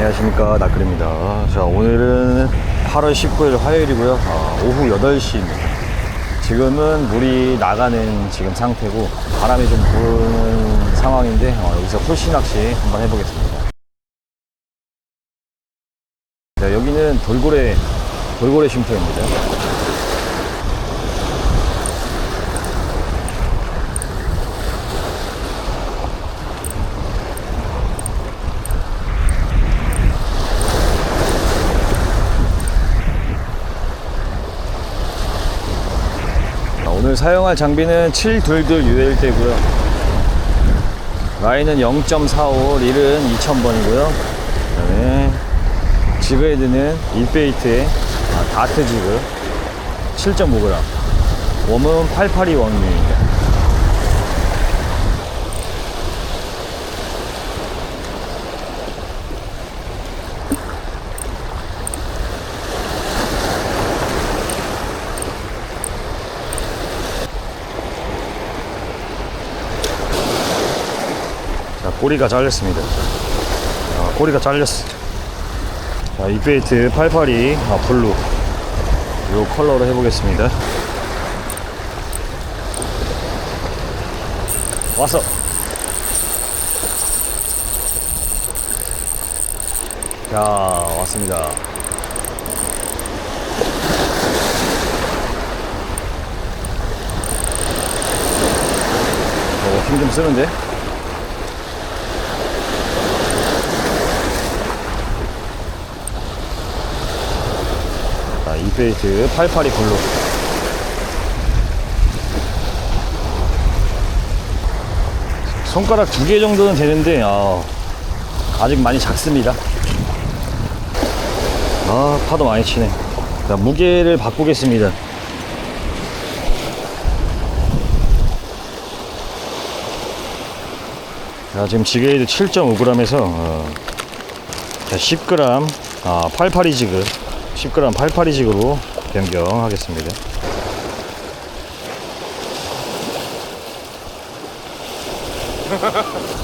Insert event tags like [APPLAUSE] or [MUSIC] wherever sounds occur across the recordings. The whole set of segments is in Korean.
안녕하십니까. 나클입니다. 자 오늘은 8월 19일 화요일이고요. 아, 오후 8시입니다. 지금은 물이 나가는 지금 상태고 바람이 좀 부는 상황인데 어, 여기서 홀씨 낚시 한번 해보겠습니다. 자, 여기는 돌고래 돌고래 쉼터입니다 사용할 장비는 722 UL대고요. 라인은 0.45, 릴은 2000번이고요. 그다음에 지그헤드는 1베이트에 아, 다트 지그 7.5g. 웜은 882 원유입니다. 자, 꼬리가 잘렸습니다. 아, 꼬리가 잘렸어. 자, 이 베이트 882 아, 블루. 요 컬러로 해보겠습니다. 왔어. 자, 왔습니다. 어, 힘좀 쓰는데? 자, 이 베이트 882 블루. 손가락 두 개 정도는 되는데, 아, 아직 많이 작습니다. 아, 파도 많이 치네. 자, 무게를 바꾸겠습니다. 자, 지금 지게이드 7.5g에서, 어, 자, 10g, 아, 882 지그. 10g 882식으로 변경하겠습니다. [LAUGHS]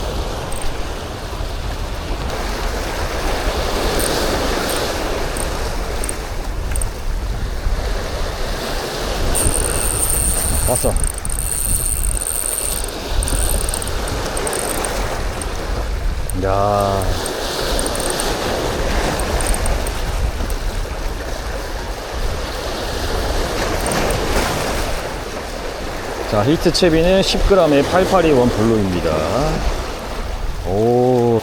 왔어. 야. 자, 히트 채비는 10g에 8821 블루입니다. 오.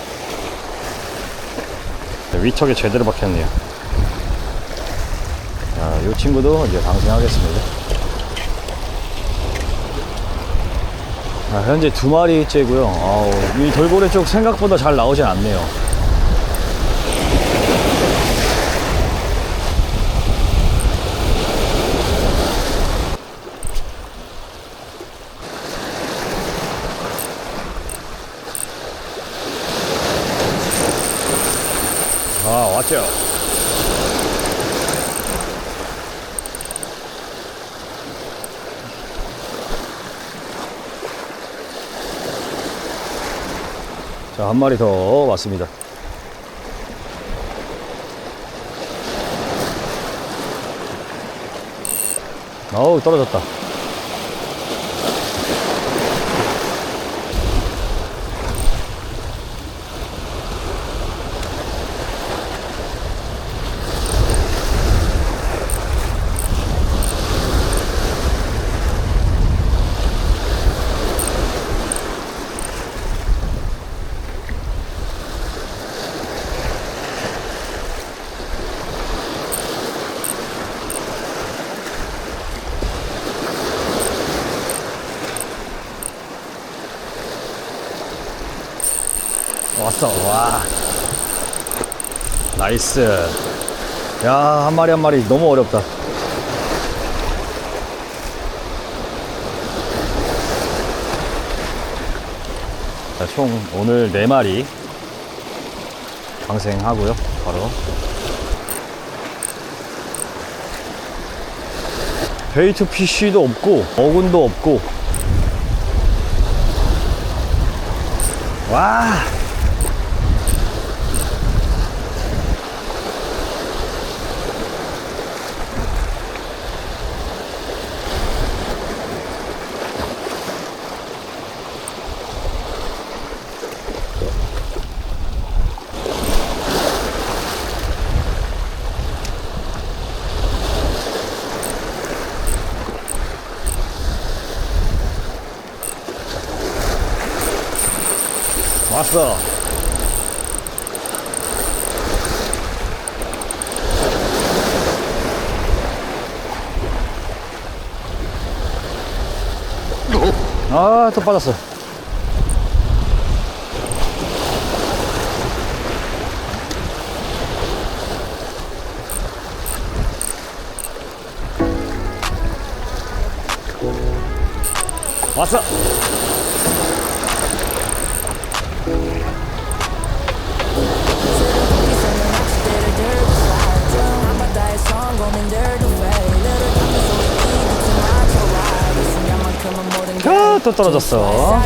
자, 위턱에 제대로 박혔네요. 자, 이 친구도 이제 방생하겠습니다. 자, 현재 두 마리째고요. 아우, 이 돌고래 쪽 생각보다 잘 나오진 않네요. 아, 왔죠. 자, 한 마리 더 왔습니다. 어우, 떨어졌다. 왔어, 와. 나이스. 야, 한 마리 한 마리 너무 어렵다. 자, 총 오늘 4마리 방생하고요, 바로. 베이트 PC도 없고, 어군도 없고. 와! 왔어. 아, 또 빠졌어. 왔어. 아, 또 떨어졌어.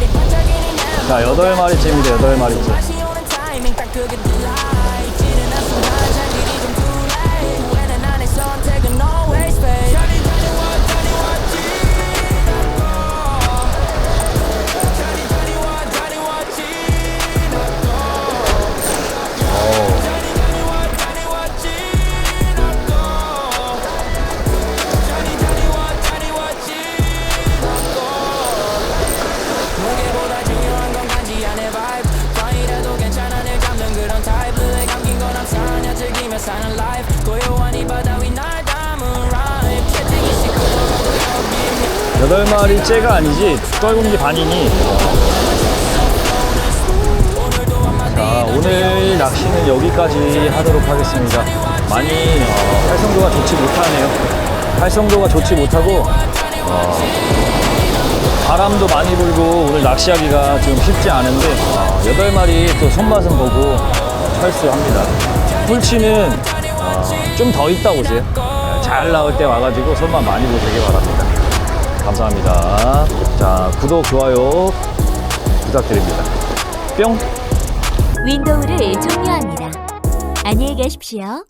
자, 여덟 마리째입니다, 여덟 마리째. 여덟 마리 째가 아니지, 떨군지 반이니. 자, 오늘 낚시는 여기까지 하도록 하겠습니다. 많이 어, 활성도가 좋지 못하네요. 활성도가 좋지 못하고 어, 바람도 많이 불고 오늘 낚시하기가 좀 쉽지 않은데 어, 여덟 마리 또 손맛은 보고 철수합니다. 꿀치는 어, 좀더 있다 오세요. 잘 나올 때 와가지고 손맛 많이 보시기 바랍니다. 감사합니다. 자, 구독, 좋아요 부탁드립니다. 뿅! 윈도우를 종료합니다. 안녕히 계십시오.